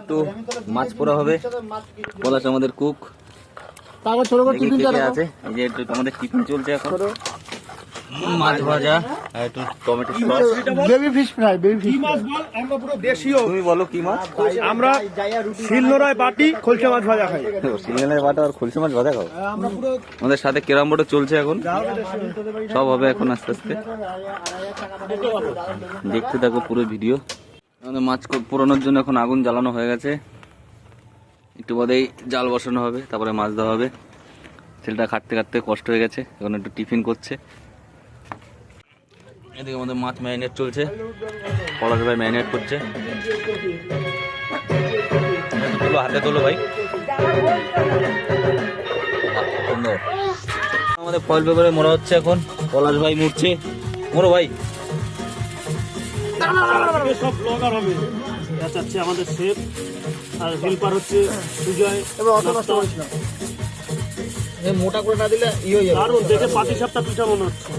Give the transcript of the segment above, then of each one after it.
একটু মাছ পোড়া হবে। পলাশ আমাদের কুক। তারপর ছোট করে দেখো আছে। এই যে একটু আমাদের টিফিন চলছে এখন। মাছ ভাজা। আর একটু tomato sauce. Baby fish fry baby fish মাছ বল? আমরা পুরো দেশীয়। তুমি বলো কি মাছ? আমরা শিলনোড়ায় বাটি খোলসা মাছ ভাজা খাই। বাটা আর খুলসি মাছ ভাজা খাও? আমাদের সাথে কেরাম বোর্ডও চলছে এখন। সব হবে এখন আস্তে আস্তে। দেখতে থাকো পুরো ভিডিও। আমাদের মাছ পোড়ানোর জন্য এখন আগুন জ্বালানো হয়ে গেছে। একটু বাদেই জাল বসানো হবে, তারপরে মাছ দেওয়া হবে। ছেলেটা খাটতে খাটতে কষ্ট হয়ে গেছে, এখন একটু টিফিন করছে। এদিকে আমাদের মাছ ম্যারিনেট চলছে, পলাশ ভাই ম্যারিনেট করছে। হাতে তোলো ভাই। আমাদের ফয়েল পেপারে মোড়া হচ্ছে এখন, পলাশ ভাই মুড়ছে মোড়ো ভাই। সব ব্লগার হবে। এটা চাচ্ছে আমাদের শেফ। আর হেল্পার হচ্ছে সুজয় এবার অত নষ্ট করিস না। এই মোটা করে না দিলে ই হয়ে যাবে। দারুণ দেখে পাটি সাপটা পিঠা মনে হচ্ছে।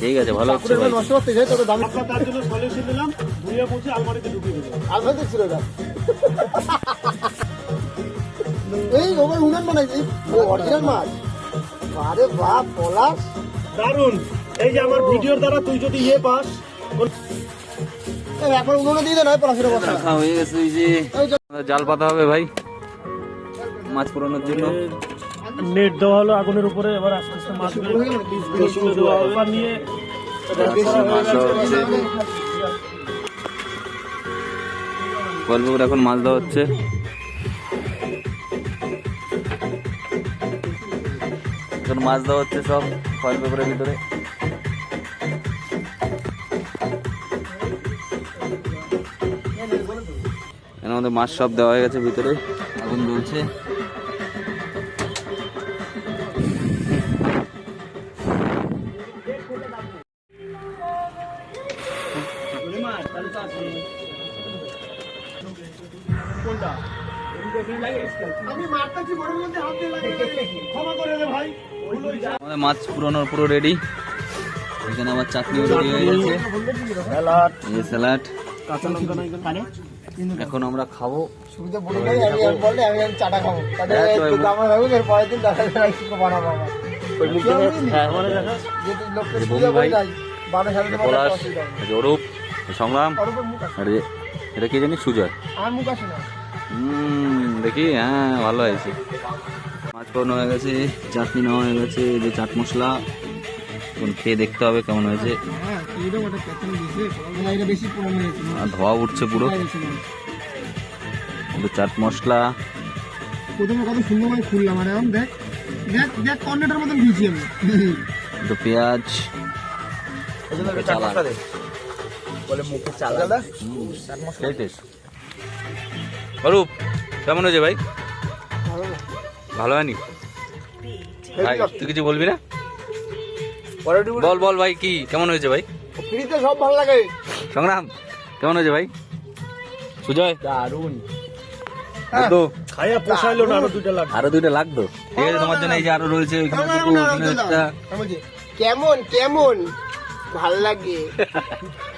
ঠিক আছে ভালো হচ্ছে ভাই। নষ্ট করতে যাই তবে দামি তার জন্য সলিউশন দিলাম। ধুয়ে মুছে আলমারিতে ঢুকিয়ে দিলাম। আলফাতে ছিল এটা এই ওভার উনান বানাইছে অরিজিনাল মাছ। আরে বাপ পলাশ। দারুণ। এই যে আমার ভিডিওর দ্বারা তুই যদি ইয়ে পাস এই উনুনে দিয়ে দেন পলাশের বসা রাখা হয়ে গেছে এই যে জাল পাতা হবে ভাই। মাছ পোড়ানোর জন্য। নেট দেওয়া হলো আগুনের উপরে এবার আস্তে আস্তে দেওয়া হবে। নিয়ে মাছ দেওয়া পেপারে এখন মাছ দেওয়া হচ্ছে। এখন মাছ দেওয়া হচ্ছে সব ফয়েল পেপারের ভিতরে। এখানে আমাদের মাছ সব দেওয়া হয়ে গেছে ভিতরে। আগুন জ্বলছে। আমাদের মাছ পুরোনোর পুরো রেডি এখানে আবার চাটনি রেডি হয়ে গেছে। এই যে স্যালাড কাঁচা লঙ্কা নাই কেন? এখন আমরা খাব। সুবিধা বলে নাই আমি আর বললে আমি আমি চাটা খাব। তাহলে হ্যাঁ, একটু দামা রাখব এর পরের দিন দেখা যায় কিছু বানাবো আমার। আমারে দেখা। যদি লোককে এই সুবিধা বন্ধু ভাই, বলে যাই বারো সাড়ে এই নয় পলাশ অসুবিধা হবে এই যে অরূপ এই সংগ্রাম এটা কি জানি সুজয়। দেখি হ্যাঁ ভালো হয়েছে। মাছ পাওয়ানো হয়ে গেছে চাটনি নেওয়া হয়ে গেছে যে চাট মশলা এখন খেয়ে দেখতে হবে কেমন হয়েছে। হ্যাঁ ধোয়া উঠছে পুরো। চাট মশলা। প্রথমে কত সুন্দর করে খুললাম আর এখন দেখ দেখ দেখ কর্নেটার মতন দিয়েছি আমি। পেঁয়াজ। অরূপ কেমন হয়েছে ভাই? ভালো। হয়নি? ভাই তুই কিছু বলবি না? বল বল ভাই কি? কেমন হয়েছে ভাই? ফ্রিতে সব ভালো লাগে। সংগ্রাম কেমন হয়েছে ভাই? সুজয়? পোষাইলো না আরও দুইটা লাগবে। আরও দুইটা লাগতো। ঠিক আছে তোমার জন্য এই যে আরও রয়েছে দুটো, কেমন কেমন? ভালো লাগে।